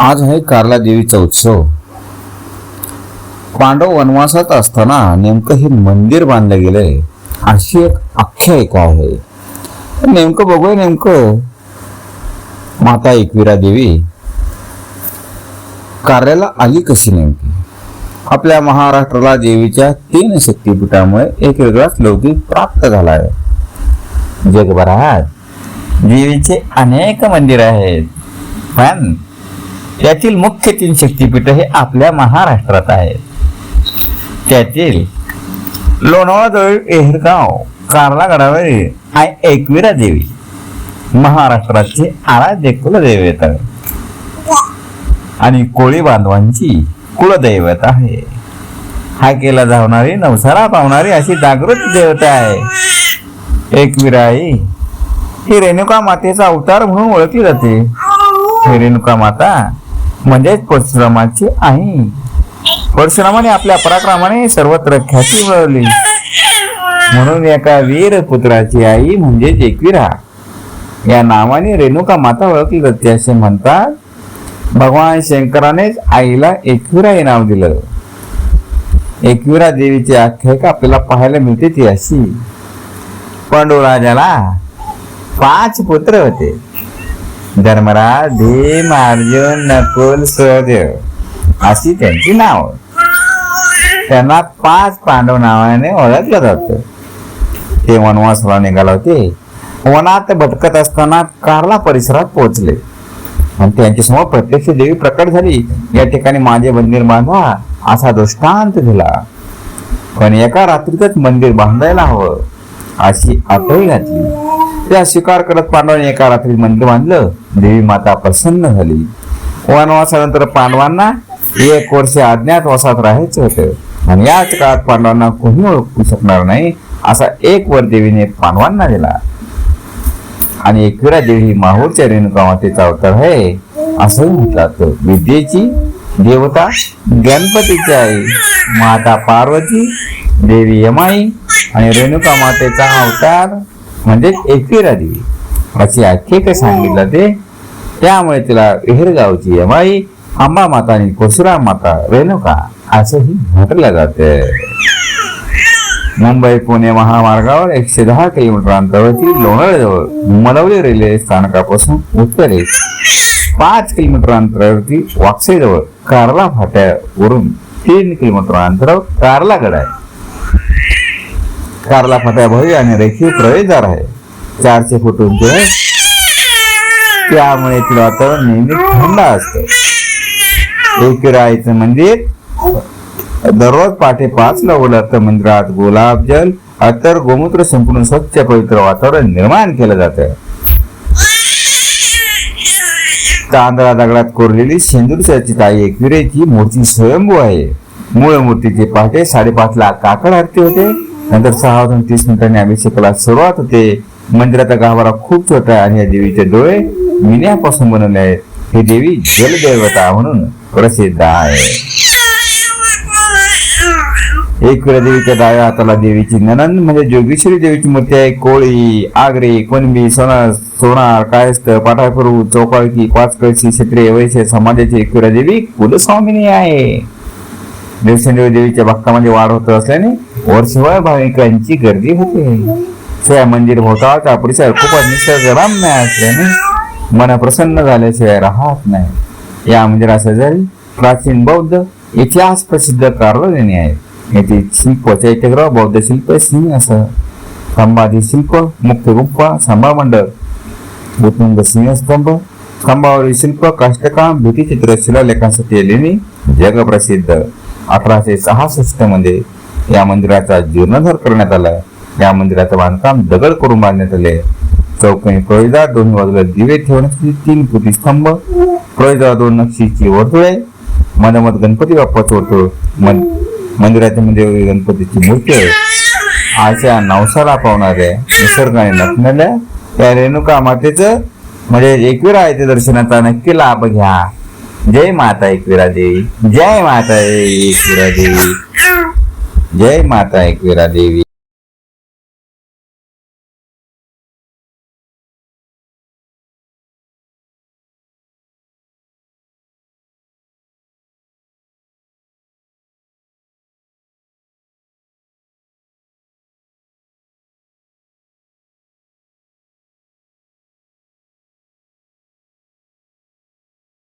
आज आहे कारला देवीचा उत्सव. पांडव वनवासात असताना नेमकं हे मंदिर बांधलं गेलंय अशी एक आख्यायिका आहे. नेमकं बघूया नेमकं. माता एकविरा देवी कार्याला आली कशी नेमकी? आपल्या महाराष्ट्राला देवीच्या तीन शक्तीपीठामुळे एक वेगळाच लौकिक प्राप्त झाला आहे जगभरात देवीचे अनेक मंदिर आहेत. पण त्यातील मुख्य तीन शक्तीपीठ हे आपल्या महाराष्ट्रात आहेत. त्यातील लोणावळाजवळ एहरगाव कारला गडावरील आणि एकविरा देवी महाराष्ट्राची आराध्य कुलदैवत आहे आणि कोळी बांधवांची कुलदैवत आहे. हा केला जाणारी नवसारा पावणारी अशी जागृत देवता आहे. एकविरा आई ही रेणुका मातेचा अवतार म्हणून ओळखली जाते. ही रेणुका माता म्हणजेच परशुरामाची आई. परशुरामाने आपल्या पराक्रमाने सर्वत्र ख्याती मिळवली म्हणून एका वीर पुत्राची आई म्हणजेच एकविरा या नावाने रेणुका माता ओळखली जाते. असे म्हणतात भगवान शंकरानेच आईला एकविरा हे नाव दिलं. एकविरा देवीची आख्यायिका आपल्याला पाहायला मिळते ती अशी. पांडुराजाला पाच पुत्र होते. धर्मराज भीम अर्जुन नकुल सहदेव. अशी त्यांची नाव. त्यांना पाच पांडव नावाने ओळखलं जात. ते वनवासला निघाले होते. वनात भटकत असताना कार्ला परिसरात पोहोचले. आणि त्यांच्यासमोर प्रत्यक्ष देवी प्रकट झाली. या ठिकाणी माझे मंदिर बांधा असा दृष्टांत दिला. पण एका रात्रीतच मंदिर बांधायला हवं अशी आठवण घातली. त्या स्वीकार करत पांडवांनी एका रात्री मंदिर बांधलं देवी माता प्रसन्न झाली. वनवासानंतर पांडवांना एक वर्ष अज्ञातवासात राहायचं होतं. आणि याच काळात पांडवांना कोणी ओळखू शकणार नाही असा एक वर देवीने पांडवांना दिला. आणि एकविरा देवी ही माहूरच्या रेणुका मातेचा अवतार आहे असंही म्हटलं जातं. विद्येची देवता गणपतीची आई माता पार्वती देवी यमाई आणि रेणुका मातेचा अवतार म्हणजे एकविरा देवी. अशी आख्यायिका सांगितलं ते. त्यामुळे तिला विहीरगावची यमाई अंबा माता आणि कोसुराम माता रेणुका असंही म्हटलं जाते. मुंबई पुणे महामार्गावर एकशे दहा किलोमीटर अंतरावरती लोणावळ्याजवळ मलवली रेल्वे स्थानकापासून उत्तरेस पाच किलोमीटर अंतरावरती वाक्सेजवळ कार्ला फाट्यावरून तीन किलोमीटर अंतरावर कार्ला गड आहे कारला फाट्या आणि रेखीव प्रवेशद्वार आहे. चारशे फूट उंची आहे त्यामुळे इथलं वातावरण नेहमी थंड असतं. एकविराईचं मंदिर. दररोज पहाटे पाचला तर मंदिरात गुलाबजल अतर गोमूत्र संपूर्ण स्वच्छ पवित्र वातावरण निर्माण केलं जातं. तांदळा दगडात कोरलेली शेंदूरची ताई एकविरेची मूर्ती स्वयंभू आहे. मूळ मूर्तीचे पहाटे साडेपाच ला काकड आरती होते. नंतर सहा वाजून तीस मिनिटांनी अभिषेकाला सुरुवात होते. मंदिराचा गाभारा खूप छोटा आहे आणि या देवीचे डोळे मिन्यापासून बनवले आहेत. ही देवी जलदेवता म्हणून प्रसिद्ध आहे. एक वेळा देवीच्या डाव्या हाताला देवीची ननंद म्हणजे जोगेश्वरी देवीची मूर्ती आहे. कोळी आगरी कोणबी सोना सोनार कायस्थ पाठाकरू चौकाळकी पाच कळशी क्षत्रिय वैश्य समाजाची एकविरा देवी कुलस्वामिनी आहे. दिवसेंदिवस देवीच्या भक्तामध्ये वाढ होत असल्याने वर्षभर भाविकांची गर्दी होते. शिवाय मंदिर भोवताळ परिसर खूपच निसर्गरम्य असल्याने मन प्रसन्न झाल्याशिवाय राहत नाही. या मंदिरा शेजारी प्राचीन बौद्ध इतिहास प्रसिद्ध कार्यालयने आहेत. येथे शिल्प चैत्यग्रह बौद्ध शिल्प सिंह असं संभाजी शिल्प मुख्य गुंफा सभा मंडळ भूतुंग सिंहस्तंभ स्तंभावरील शिल्प काष्टकाम भित्तिचित्र शिलालेखांसाठी लेणी जगप्रसिद्ध. अठराशे सहासष्टमध्ये या मंदिराचा जीर्णोद्धार करण्यात आला या मंदिराचं बांधकाम दगड करून बांधण्यात आले चौकणी प्रवेशद्वार दोन्ही बाजूला दिवे ठेवण्यासाठी तीन फुटी स्तंभ प्रवेशद्वार दोन नक्षीची वर्तुळे मधोमध गणपती बाप्पाचं वर्तुळ मन- मंदिराच्या मध्ये गणपतीची मूर्ती आहे. अशा नवसाला पावणाऱ्या निसर्गाने नटणाऱ्या त्या रेणुका मातेचं म्हणजे एकविरा आहे ते दर्शनाचा नक्की लाभ घ्या. जय माता एकविरा देवी. जय माता एकविरा देवी. जय माता एकविरा देवी